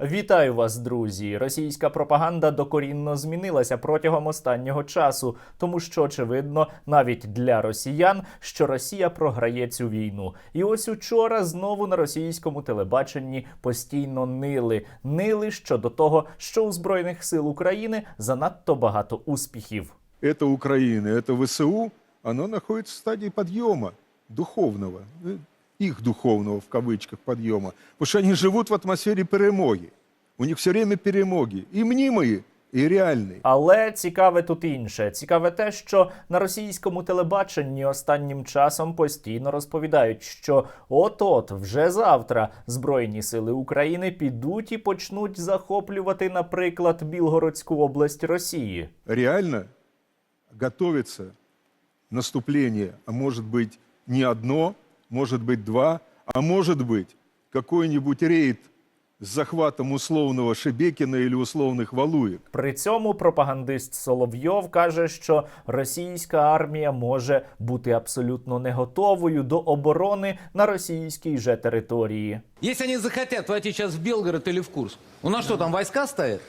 Вітаю вас, друзі! Російська пропаганда докорінно змінилася протягом останнього часу, тому що очевидно навіть для росіян, що Росія програє цю війну. І ось учора знову на російському телебаченні постійно нили. Нили щодо того, що у збройних сил України занадто багато успіхів. это Украина, это ВСУ, оно находится в стадии подъема духовного, э, их духовного в кавычках подъема, потому что они живут в атмосфере перемоги. У них все время перемоги, и мнимые, и реальные. Але цікаве тут інше. Цікаве те, що на російському телебаченні останнім часом постійно розповідають, що от-от вже завтра Збройні сили України підуть і почнуть захоплювати, наприклад, Білгородську область Росії. Реально готовится наступление, а может быть не одно, может быть два, а может быть какой-нибудь рейд с захватом условного Шебекина или условных Валуек. При цьому пропагандист Соловйов каже, що російська армія може бути абсолютно не готовою до оборони на російській же території. Если они захотят войти сейчас в Белгород или в Курск, у нас что, там войска стоят?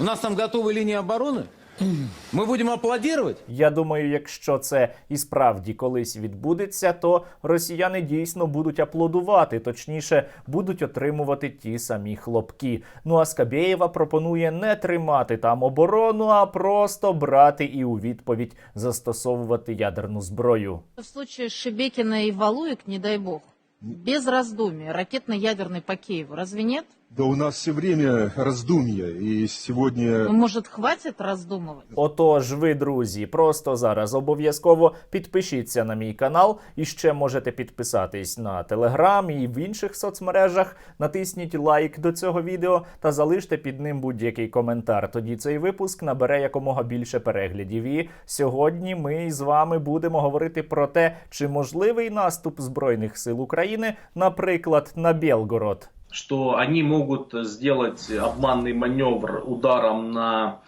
У нас там готовые линии обороны? Мы будем аплодировать? Я думаю, якщо це і справді колись відбудеться, то росіяни дійсно будуть аплодувати, точніше, будуть отримувати ті самі хлопки. Ну а Скабєєва пропонує не тримати там оборону, а просто брати і у відповідь застосовувати ядерну зброю. В случае Шебекина и Валуек, не дай бог, без раздумий, ракетно-ядерный по Киеву, разве нет? Да у нас все время раздумья, и сегодня Ну, может, хватит раздумывать? Отож, ви, друзі, просто зараз обов'язково підпишіться на мій канал і ще можете підписатись на телеграм і в інших соцмережах. Натисніть лайк до цього відео та залиште під ним будь-який коментар. Тоді цей випуск набере якомога більше переглядів. І сьогодні ми з вами будемо говорити про те, чи можливий наступ збройних сил України, наприклад, на Білгород. Что они могут сделать обманный маневр ударом на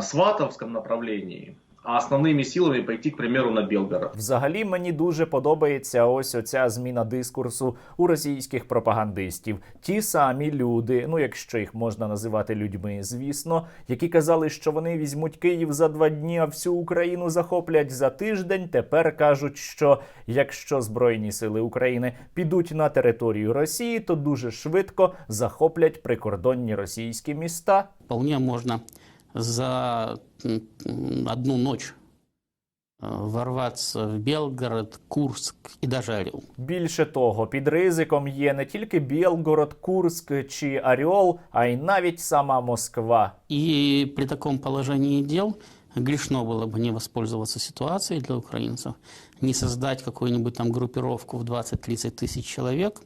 Сватовском направлении, а основными силами пойти, к примеру, на Белгород. Взагалі мені дуже подобається ось оця зміна дискурсу у російських пропагандистів. Ті самі люди, ну якщо їх можна називати людьми, звісно, які казали, що вони візьмуть Київ за два дні, а всю Україну захоплять за тиждень. Тепер кажуть, що якщо Збройні сили України підуть на територію Росії, то дуже швидко захоплять прикордонні російські міста. Вполне можно за м, м, одну ночь э, ворваться в Белгород, Курск и даже Орел. Більше того, під ризиком є не тільки Білгород, Курск чи Оріол, а й навіть сама Москва. И при таком положении дел грешно было бы не воспользоваться ситуацией для украинцев, не создать какую-нибудь там группировку в 20-30 тысяч человек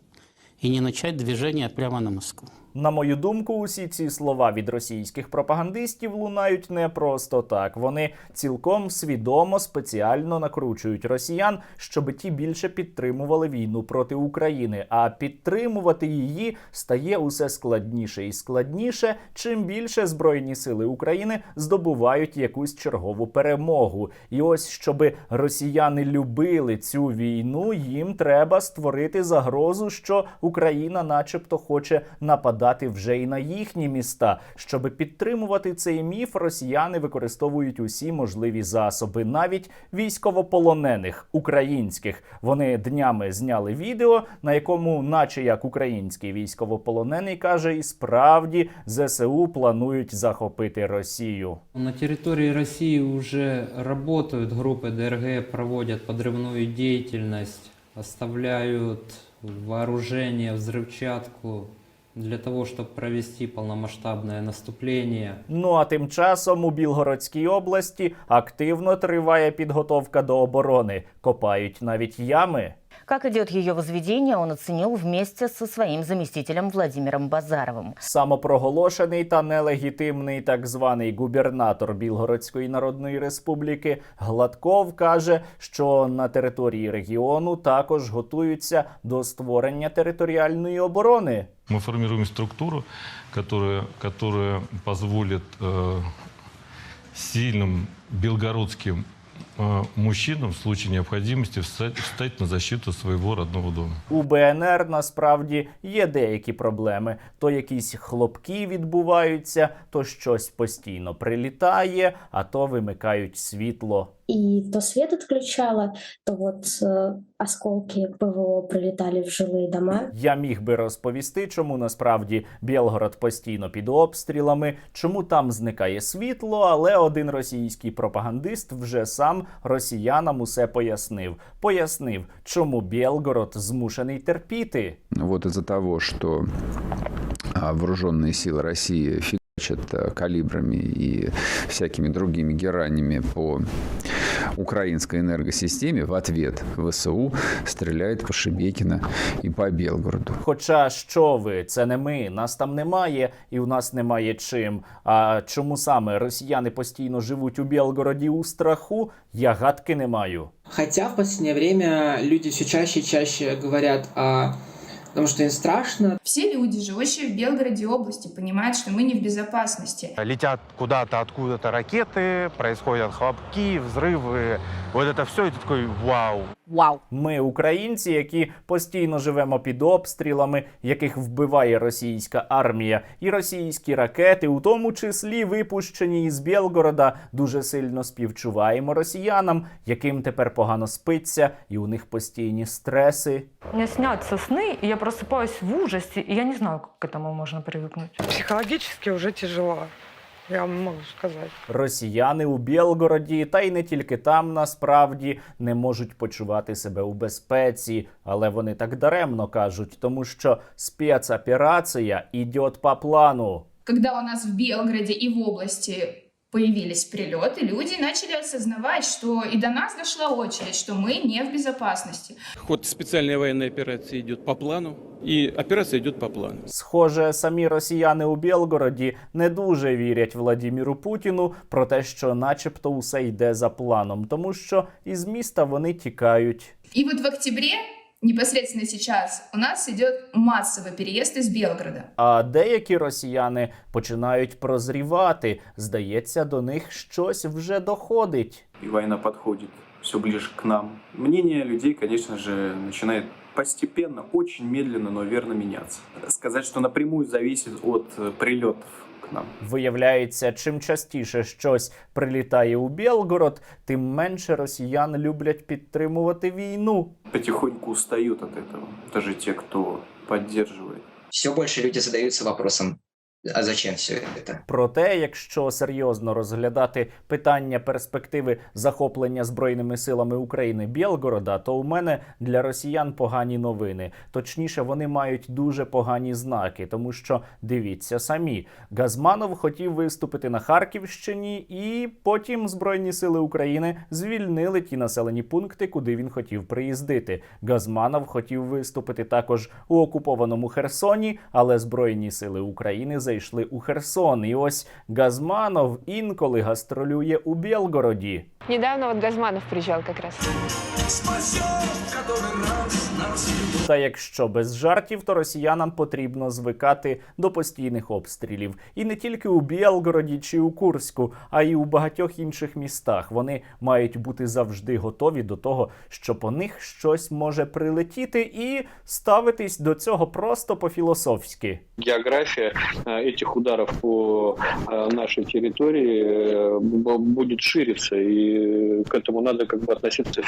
и не начать движение прямо на Москву. На мою думку, усі ці слова від російських пропагандистів лунають не просто так. Вони цілком свідомо спеціально накручують росіян, щоб ті більше підтримували війну проти України. А підтримувати її стає усе складніше і складніше, чим більше збройні сили України здобувають якусь чергову перемогу. І ось щоби росіяни любили цю війну, їм треба створити загрозу, що Україна, начебто, хоче нападати вже і на їхні міста. Щоби підтримувати цей міф, росіяни використовують усі можливі засоби, навіть військовополонених українських. Вони днями зняли відео, на якому, наче як український військовополонений, каже, і справді ЗСУ планують захопити Росію. На территории России уже работают группы ДРГ, проводят подрывную деятельность, оставляют вооружение, взрывчатку для того, щоб провести повномасштабне наступлення. Ну а тим часом у Білгородській області активно триває підготовка до оборони. Копають навіть ями. Как идет ее возведение, он оценил вместе со своим заместителем Владимиром Базаровым. Самопроголошений та нелегітимний так званий губернатор Білгородської Народної Республіки Гладков каже, що на території регіону також готуються до створення територіальної оборони. Мы формируем структуру, которая, которая позволит э, сильным белгородским э, мужчинам в случае необходимости встать, на защиту своего родного дома. У БНР насправді є деякі проблеми. То якісь хлопки відбуваються, то щось постійно прилітає, а то вимикають світло И то свет отключало, то вот э, осколки ПВО прилетали в жилые дома. Я міг би розповісти, чому насправді Білгород постійно під обстрілами, чому там зникає світло, але один російський пропагандист вже сам росіянам усе пояснив. Пояснив, чому Білгород змушений терпіти. Вот из-за того, что а, вооруженные силы России фигачат а, калибрами и всякими другими геранями по украинской энергосистеме, в ответ ВСУ стреляет по Шебекино и по Белгороду. Хоча що ви, це не ми, нас там немає, і у нас немає чим. А чому саме росіяни постійно живуть у Білгороді у страху? Я гадки не маю. Хотя в последнее время люди все чаще и чаще говорят о том, что им страшно. Все люди, живущие в Белгороде области, понимают, что мы не в безопасности. Летят куда-то откуда-то ракеты, происходят хлопки, взрывы. Вот это все, и ты такой вау. Вау. Ми, українці, які постійно живемо під обстрілами, яких вбиває російська армія, і російські ракети, у тому числі випущені із Білгорода, дуже сильно співчуваємо росіянам, яким тепер погано спиться, і у них постійні стреси. Мне снятся сны, и я просыпаюсь в ужасе, и я не знаю, как к этому можно привыкнуть. Психологически уже тяжело, я вам можу сказати, Росіяни у Білгороді, та й не тільки там насправді не можуть почувати себе у безпеці, але вони так даремно кажуть, тому що спецоперація йде по плану. Когда у нас в Белгороде и в области появились прилеты, люди начали осознавать, что и до нас дошла очередь, что мы не в безопасности. Ход специальной военной операции идет по плану, и операция идет по плану. Схоже, самі росіяни у Білгороді не дуже вірять Владіміру Путіну про те, що, начебто, усе йде за планом, тому що із міста вони тікають. И вот в октябре, непосредственно сейчас, у нас идет массовый переезд из Белгорода. А деякі росіяни починають прозрівати. Здається, до них щось вже доходить. и война подходит все ближе к нам. Мнение людей, конечно же, начинает постепенно, очень медленно, но верно меняться. Сказать, что напрямую зависит от прилетов нам. Виявляється, чим частіше щось прилітає у Білгород, тим менше росіян люблять підтримувати війну. Потихоньку устають від этого. навіть ті, хто підтримує. Все більше люди задаються вопросом, а зачем все это? Проте, якщо серйозно розглядати питання перспективи захоплення збройними силами України Білгорода, то у мене для росіян погані новини. Точніше, вони мають дуже погані знаки, тому що дивіться самі, Газманов хотів виступити на Харківщині, і потім Збройні сили України звільнили ті населені пункти, куди він хотів приїздити. Газманов хотів виступити також у окупованому Херсоні, але Збройні сили України зайшли у Херсон. І ось Газманов інколи гастролює у Білгороді. Недавно от Газманов приїжджав якраз. раз. Та якщо без жартів, то росіянам потрібно звикати до постійних обстрілів. І не тільки у Білгороді чи у Курську, а й у багатьох інших містах. Вони мають бути завжди готові до того, що по них щось може прилетіти, і ставитись до цього просто по-філософськи. география э, этих ударов по э, нашей территории э, б- будет шириться, и к этому надо как бы относиться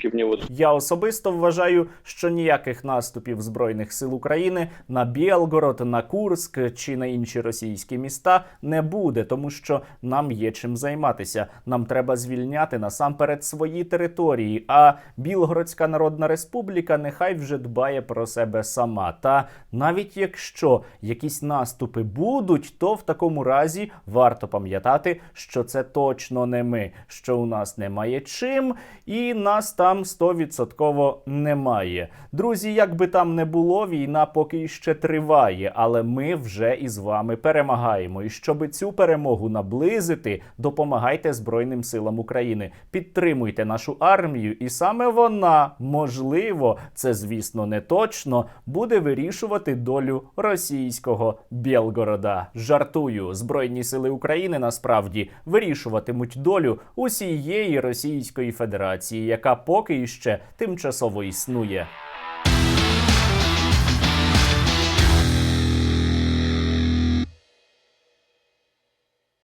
философски. Мне Я особисто вважаю, що ніяких наступів збройних сил України на Білгород, на Курск чи на інші російські міста не буде, тому що нам є чим займатися. Нам треба звільняти насамперед свої території. А Білгородська Народна Республіка нехай вже дбає про себе сама. Та навіть якщо якісь наступи будуть, то в такому разі варто пам'ятати, що це точно не ми, що у нас немає чим, і нас там стовідсотково немає. Друзі, як би там не було, війна поки ще триває, але ми вже із вами перемагаємо. І щоб цю перемогу наблизити, допомагайте Збройним силам України. Підтримуйте нашу армію, і саме вона, можливо, це звісно не точно, буде вирішувати долю російського Білгорода. Жартую, збройні сили України насправді вирішуватимуть долю усієї Російської Федерації, яка поки іще тимчасово існує.